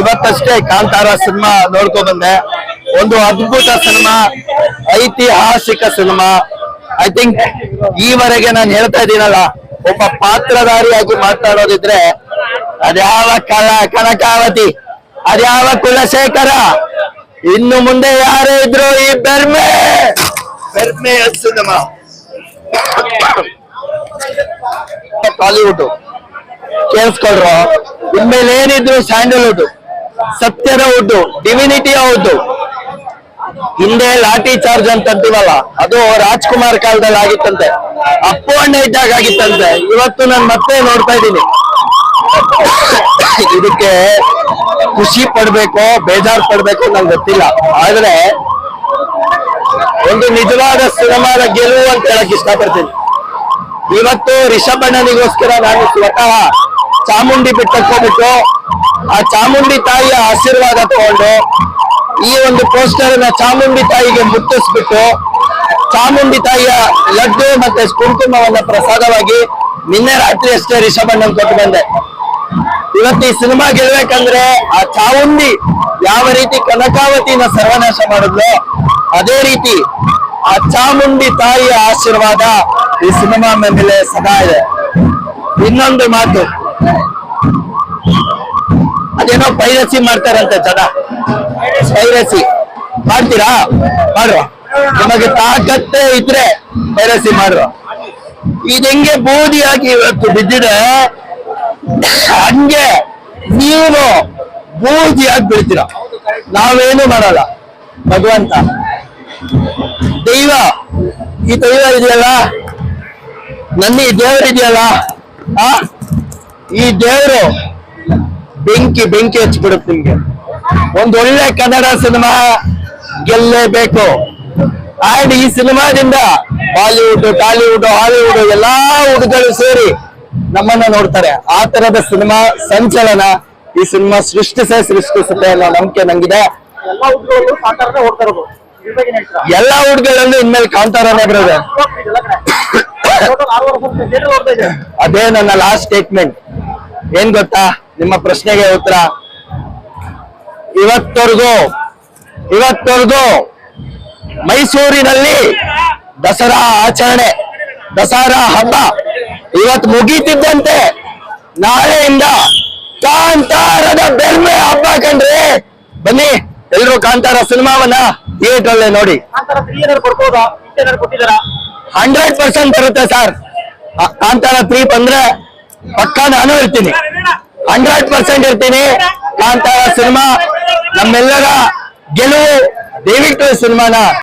ಇವತ್ತಷ್ಟೇ Kantara cinema ನೋಡ್ಕೊ ಬಂದೆ. ಒಂದು ಅದ್ಭುತ ಸಿನಿಮಾ, ಐತಿಹಾಸಿಕ ಸಿನಿಮಾ. ಐ ಥಿಂಕ್ ಈವರೆಗೆ ನಾನು ಹೇಳ್ತಾ ಇದ್ದೀನಲ್ಲ, ಒಬ್ಬ ಪಾತ್ರಧಾರಿಯಾಗಿ ಮಾತಾಡೋದಿದ್ರೆ ಅದ್ಯಾವ ಕಲ ಕನಕಾವತಿ, ಅದ್ಯಾವ ಕುಲಶೇಖರ, ಇನ್ನು ಮುಂದೆ ಯಾರೇ ಇದ್ರು ಈ ಬೆರ್ಮೆ ಬೆರ್ಮೆಯ ಸಿನಿಮಾ. ಟಾಲಿವುಡ್ ಕೇಳಿಸ್ಕೊಳ್ರು? ಇನ್ಮೇಲೆ ಏನಿದ್ರು ಸ್ಯಾಂಡಲ್ವುಡ್. ಸತ್ಯದ ವುಡ್ ಡಿವಿನಿಟಿ ಹೌದು ಹಿಂದೆ ಲಾಠಿ ಚಾರ್ಜ್ ಅಂತ ಅಂತೀವಲ್ಲ ಅದು ರಾಜ್ಕುಮಾರ್ ಕಾಲದಲ್ಲಿ ಆಗಿತ್ತಂತೆ. ಅಪ್ಪು ಅಣ್ಣ ಇದ್ದಾಗ ಆಗಿತ್ತಂತೆ. ಇವತ್ತು ನಾನು ಮತ್ತೆ ನೋಡ್ತಾ ಇದ್ದೀನಿ. ಇದಕ್ಕೆ ಖುಷಿ ಪಡ್ಬೇಕು, ಬೇಜಾರ್ ಪಡ್ಬೇಕೋ ನಂಗೆ ಗೊತ್ತಿಲ್ಲ. ಆದ್ರೆ ಒಂದು ನಿಜವಾದ ಸಿನಿಮಾದ ಗೆಲುವು ಅಂತ ಹೇಳಕ್ ಇಷ್ಟಪಡ್ತೀನಿ. ಇವತ್ತು ರಿಷಬ್ ಅಣ್ಣನಿಗೋಸ್ಕರ ನಾನು ಸ್ವತಃ ಚಾಮುಂಡಿ ಬೆಟ್ಟಕ್ಕೆ ಹೋಗ್ಬಿಟ್ಟು ಆ ಚಾಮುಂಡಿ ತಾಯಿಯ ಆಶೀರ್ವಾದ ತಗೊಂಡು ಈ ಒಂದು ಪೋಸ್ಟರ್ ಚಾಮುಂಡಿ ತಾಯಿಗೆ ಮುಟ್ಟಿಸ್ಬಿಟ್ಟು ಚಾಮುಂಡಿ ತಾಯಿಯ ಲಡ್ಡು ಮತ್ತೆ ಕುಂಕುಮವನ್ನ ಪ್ರಸಾದವಾಗಿ ನಿನ್ನೆ ರಾತ್ರಿ ಅಷ್ಟೇ ರಿಷಭಣ್ಣನ್ ಕೊಟ್ಟು ಬಂದೆ. ಇವತ್ತು ಈ ಸಿನಿಮಾ ಗೆಲ್ಬೇಕಂದ್ರೆ ಆ ಚಾಮುಂಡಿ ಯಾವ ರೀತಿ ಕನಕಾವತಿನ ಸರ್ವನಾಶ ಮಾಡಿದ್ಲು ಅದೇ ರೀತಿ ಆ ಚಾಮುಂಡಿ ತಾಯಿಯ ಆಶೀರ್ವಾದ ಈ ಸಿನಿಮಾ ಮೇಲೆ ಸದಾ ಇದೆ. ಇನ್ನೊಂದು ಮಾತು. ಅದೇನೋ ಪೈರಸಿ ಮಾಡ್ತಾರಂತೆ ಜನ ಪೈರಸಿ. ಮಾಡ್ತೀರಾ? ಮಾಡುವ ನಿಮಗೆ ತಾಕತ್ತೆ ಇದ್ರೆ ಪೈರಸಿ ಮಾಡುವ ಇದಂಗೆ ಬೂದಿಯಾಗಿ ಇವತ್ತು ಬಿದ್ದಿದೆ? ಹಂಗೆ ನೀವು ಬೂದಿಯಾಗಿ ಬೀಳ್ತೀರ ನಾವೇನು ಮಾಡಲ್ಲ. ಭಗವಂತ. ದೈವ. ಈ ದೈವ ಇದೆಯಲ್ಲ? ನನ್ನ ದೇವರಿದೆಯಲ್ಲ ಆ? ಈ ದೇವರು ಬೆಂಕಿ ಬೆಂಕಿ ಹಚ್ಬಿಡುತ್ತೆ ನಿಮ್ಗೆ. ಒಂದೊಳ್ಳೆ ಒಳ್ಳೆ ಕನ್ನಡ ಸಿನಿಮಾ ಗೆಲ್ಲೇಬೇಕು. ಆ್ಯಂಡ್ ಈ ಸಿನಿಮಾದಿಂದ ಬಾಲಿವುಡ್ ಟಾಲಿವುಡ್ ಹಾಲಿವುಡ್ ಎಲ್ಲಾ ಹುಡುಗರು ಸೇರಿ ನಮ್ಮನ್ನ ನೋಡ್ತಾರೆ. ಆ ತರದ ಸಿನಿಮಾ ಸಂಚಲನ ಈ ಸಿನಿಮಾ ಸೃಷ್ಟಿಸೇ ಸೃಷ್ಟಿಸುತ್ತೆ ಅನ್ನೋ ನಂಬಿಕೆ ನಂಗಿದೆ. ಎಲ್ಲ ಹುಡುಗರಲ್ಲೂ ಇನ್ಮೇಲೆ ಕಾಂತಾರನೇ ಬರೋದು ಅದೇ ನನ್ನ ಲಾಸ್ಟ್ ಸ್ಟೇಟ್ಮೆಂಟ್ ಏನ್ ಗೊತ್ತಾ? ನಿಮ್ಮ ಪ್ರಶ್ನೆಗೆ ಉತ್ತರ. ಇವತ್ತವರೆಗೂ ಇವತ್ತವರೆಗೂ ಮೈಸೂರಿನಲ್ಲಿ ದಸರಾ ಆಚರಣೆ ದಸರಾ ಹಬ್ಬ ಇವತ್ ಮುಗೀತಿದ್ದಂತೆ. ನಾಳೆಯಿಂದ ಕಾಂತಾರದ ಬೆರ್ಮೆ ಹಬ್ಬ ಕಂಡ್ರೆ ಬನ್ನಿ ಎಲ್ರು ಕಾಂತಾರ ಸಿನಿಮಾವನ್ನ ಥಿಯೇಟರ್ ಅಲ್ಲೇ ನೋಡಿ ಹಂಡ್ರೆಡ್ ಪರ್ಸೆಂಟ್ ಬರುತ್ತೆ ಸರ್. ಕಾಂತಾರ ತ್ರೀ ಬಂದ್ರೆ ಪಕ್ಕ ನಾನು ಇರ್ತೀನಿ. ಹಂಡ್ರೆಡ್ ಪರ್ಸೆಂಟ್ ಇರ್ತೀನಿ. ಕಾಂತಾರ ಸಿನಿಮಾ ನಮ್ಮೆಲ್ಲರ ಗೆಲುವು ದಯವಿಟ್ಟು ಸಿನಿಮಾನ.